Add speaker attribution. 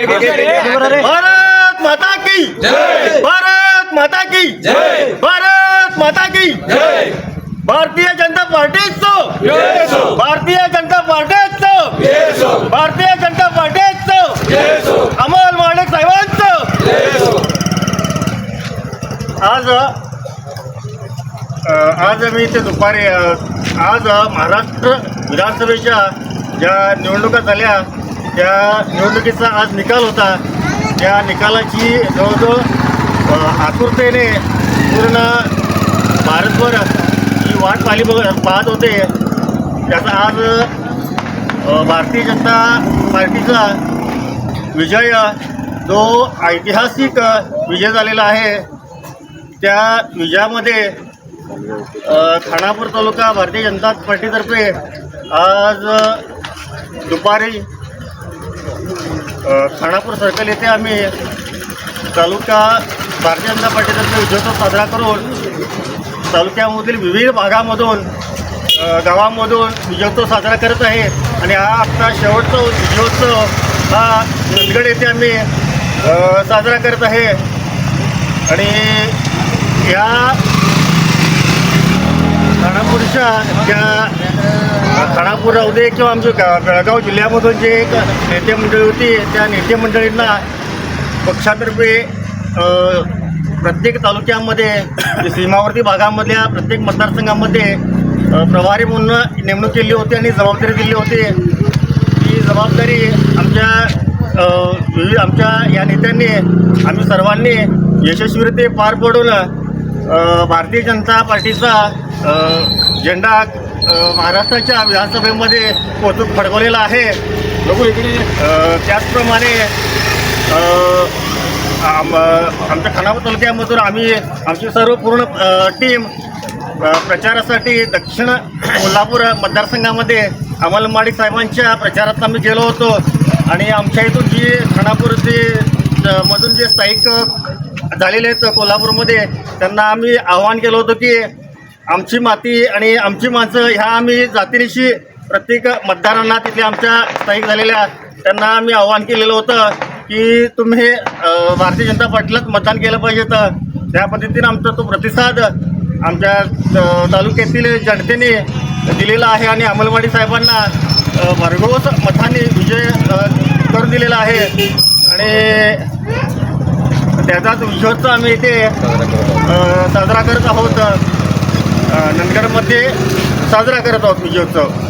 Speaker 1: भारत माता की भारत माता की भारत माता की भारतीय जनता पार्टीचं भारतीय जनता पार्टीचं भारतीय जनता पार्टीचं अमोल माणिक साहेबांचं आज आज मी ते दुपारी आज महाराष्ट्र विधानसभेच्या ज्या निवडणुका झाल्या त्या निवडणुकीचा आज निकाल होता. त्या निकालाची जवळजवळ अ, आतुरतेने पूर्ण भारतभर ही वाट पाहिली बघ पाहत होते. त्याचा आज भारतीय जनता पार्टीचा विजय जो ऐतिहासिक विजय झालेला आहे. त्या विजयामध्ये खानापूर तालुका भारतीय जनता पार्टीतर्फे आज दुपारी खानापूर सर्कल येथे आम्ही तालुका भारतीय जनता पार्टीतर्फे विजयोत्सव साजरा करून तालुक्यामधील विविध भागामधून गावामधून विजयोत्सव साजरा करत आहे. आणि हा आत्ता शेवटचा विजयोत्सव हा नंदगड येथे आम्ही साजरा करत आहे. आणि या खानापूरच्या त्या खानापूर राहू दे किंवा आमच्या गा- बेळगाव जिल्ह्यामधून जे एक नेते मंडळी होती त्या नेते मंडळींना पक्षातर्फे प्रत्येक तालुक्यामध्ये सीमावर्ती भागामधल्या प्रत्येक मतदारसंघामध्ये प्रभारी म्हणून नेमणूक केली होती आणि जबाबदारी दिली होती. ही जबाबदारी आमच्या विविध आमच्या या नेत्यांनी आम्ही सर्वांनी यशस्वीरित्या पार पडून भारतीय जनता पार्टीचा झेंडा महाराष्ट्राच्या विधानसभेमध्ये पोहोचून फडकवलेला आहे. अ, त्याचप्रमाणे आम- आमच्या खानापूर तालुक्यामधून आम्ही आमची सर्व पूर्ण टीम प्रचारासाठी दक्षिण कोल्हापूर मतदारसंघामध्ये अमल साहेबांच्या प्रचारात आम्ही गेलो होतो. आणि आमच्या इथून जी खानापूरची मधून जे स्थायिक झालेले आहेत कोल्हापूरमध्ये. त्यांना आम्ही आवाहन केलं होतं की आमची माती आणि आमची माणसं ह्या आम्ही जातीनिशी प्रत्येक मतदारांना तिथे आमच्या स्थायिक झालेल्या त्यांना आम्ही आवाहन केलेलं होतं की तुम्ही भारतीय जनता पार्टीलाच मतदान केलं पाहिजे तर त्या पद्धतीनं आमचा तो प्रतिसाद आमच्या तालुक्यातील जनतेने दिलेला आहे आणि अंमलवाडी साहेबांना भरघोस मताने विजय करून दिलेला आहे. आणि त्याचाच विजयोत्सव आम्ही इथे साजरा करत आहोत. अ, नंदगडमध्ये साजरा करत आहोत विजयोत्सव